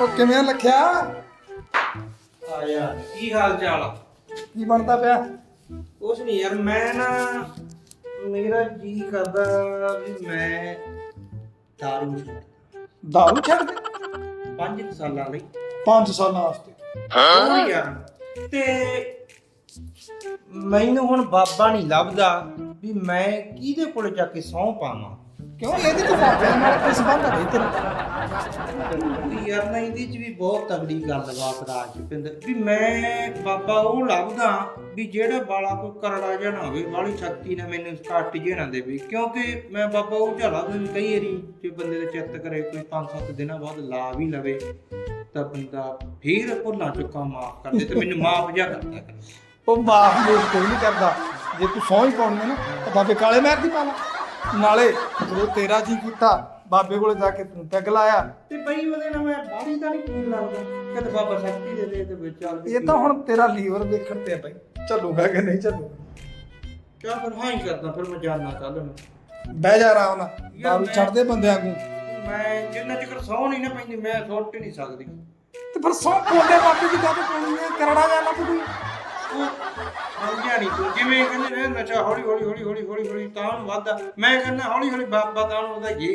ਉਹ ਕਿਵੇਂ ਲਖਿਆ? ਆ ਯਾਰ ਕੀ ਹਾਲ ਚਾਲ ਆ? ਕੀ ਬਣਦਾ ਪਿਆ? ਕੁਛ ਨਹੀਂ ਯਾਰ ਮੈਂ ਨਾ ਮੇਰਾ ਜੀ ਕਰਦਾ ਵੀ ਮੈਂ ਦਾਰੂ ਛੱਡ ਦਾਰੂ ਛੱਡ ਦੇ 5 ਸਾਲਾਂ ਲਈ। 5 ਸਾਲਾਂ ਵਾਸਤੇ। ਹੋਰ ਯਾਰ ਤੇ ਮੈਨੂੰ ਹੁਣ ਬਾਬਾ ਨਹੀਂ ਲੱਭਦਾ ਵੀ ਮੈਂ ਕਿਹਦੇ ਕੋਲ ਜਾ ਕੇ ਸਹੁੰ ਪਾਵਾਂ? ਕਿਉਂ? ਇਹਦੇ ਤੋਂ ਬਾਬੇ ਨਾਲ ਕੋਈ ਸੰਬੰਧ ਹੈ ਤੇਰਾ ਯਾਰ ਨਾ ਇਹਦੇ ਚ ਵੀ ਬਹੁਤ ਤਗੜੀ ਗੱਲ ਬਾਤ ਰਾਜ ਪਿੰਦਰ ਵੀ ਮੈਂ ਬਾਬਾ ਉਹ ਲੱਭਦਾ ਵੀ ਜਿਹੜਾ ਬਾਲਾ ਕੋਈ ਕਰੜਾ ਜਿਹਾ ਨਾ ਹੋਵੇ ਬਾਲੀ ਸ਼ਕਤੀ ਨਾਲ ਮੈਨੂੰ ਕੱਟ ਜਿਹਾ ਨਾ ਦੇਵੇ ਕਿਉਂਕਿ ਮੈਂ ਬਾਬਾ ਉਹ ਝਾਲਾ ਵੀ ਕਈ ਵਾਰੀ ਜੇ ਬੰਦੇ ਦਾ ਚਿੱਤ ਕਰੇ ਕੋਈ 5-7 ਦਿਨਾਂ ਬਾਅਦ ਲਾ ਵੀ ਲਵੇ ਤਾਂ ਬੰਦਾ ਫੇਰ ਭੁੱਲਾਂ ਚੁੱਕਾ ਮਾਫ ਕਰ ਦੇ ਤੇ ਮੈਨੂੰ ਮਾਫ ਜਿਹਾ ਕਰਦਾ ਕਰ ਉਹ ਮਾਫ ਮੂਫ ਕੋਈ ਨਹੀਂ ਕਰਦਾ। ਜੇ ਤੂੰ ਸੌਂ ਹੀ ਪਾਉਣੀ ਹੈ ਨਾ ਤਾਂ ਬਾਬੇ ਕਾਲੇ ਮਹਿਰ ਦੀ ਪਾ ਲਾ। ਨਾਲੇ ਜਦੋਂ ਤੇਰਾ ਜੀ ਕੀਤਾ ਬਾਬੇ ਕੋਲੇ ਜਾ ਕੇ ਤੂੰ ਟੈਗ ਲਾਇਆ। ਤੇ ਬਈ ਉਹਦੇ ਨਾਲ ਮੈਂ ਬਾੜੀ ਤਾਂ ਨਹੀਂ ਪੂਰ ਲੱਗਦਾ। ਕਿਤੇ ਬਾਬਾ ਸ਼ਕਤੀ ਦੇ ਦੇ ਤੇ ਵਿੱਚ ਚੱਲ ਵੀ ਇਹ ਤਾਂ ਹੁਣ ਤੇਰਾ ਲੀਵਰ ਵੇਖਣ ਤੇ ਆ ਭਾਈ ਚੱਲੂਗਾ ਕਿ ਨਹੀਂ ਚੱਲੂਗਾ? ਕਿਆ ਫਿਰ ਹਾਂ ਹੀ ਕਰਦਾ ਫਿਰ ਮੈਂ ਜਾਣਨਾ ਕੱਲ ਨੂੰ। ਬਹਿ ਜਾ ਆਰਾਮ ਨਾਲ। ਦਾਰੂ ਛੱਡਦੇ ਬੰਦਿਆਂ ਨੂੰ। ਮੈਂ ਜਿੰਨਾ ਚਿਰ ਸੌ ਨਹੀਂ ਨਾ ਪੈਂਦੀ ਮੈਂ ਸੁੱਟ ਹੀ ਨਹੀਂ ਸਕਦੀ। ਤੇ ਫਿਰ ਸੌ ਕੋਲੇ ਬਾਬੇ ਦੀ ਗੱਲ ਪਾਉਣੀ ਹੈ ਕਰੜਾ ਜਾ ਲੱਭ ਕੋਈ। ਉਹ ਸਮਝਿਆ ਨਹੀਂ ਤੂੰ ਜਿਵੇਂ ਕਹਿੰਦੇ ਨੇ ਨਸ਼ਾ ਹੌਲੀ ਹੌਲੀ ਹੌਲੀ ਹੌਲੀ ਹੌਲੀ ਹੌਲੀ ਤਾਂ ਨੂੰ ਵੱਧਦਾ। ਮੈਂ ਕਹਿੰਦਾ ਹੌਲੀ ਹੌਲੀ ਬਾਬਾ ਤਾਂ ਨੂੰ ਉਹਦਾ ਜੇ।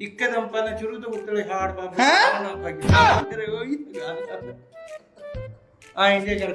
ਇੱਕਦਮ ਪਹਿਲਾਂ ਸ਼ੁਰੂ ਤੋਂ ਉੱਤਲੇ ਹਾਰਡ ਬਾਬਾ ਨਾ ਤੇਰੇ ਉਹੀ ਗੱਲ ਆਏ ਜੇ ਕਰ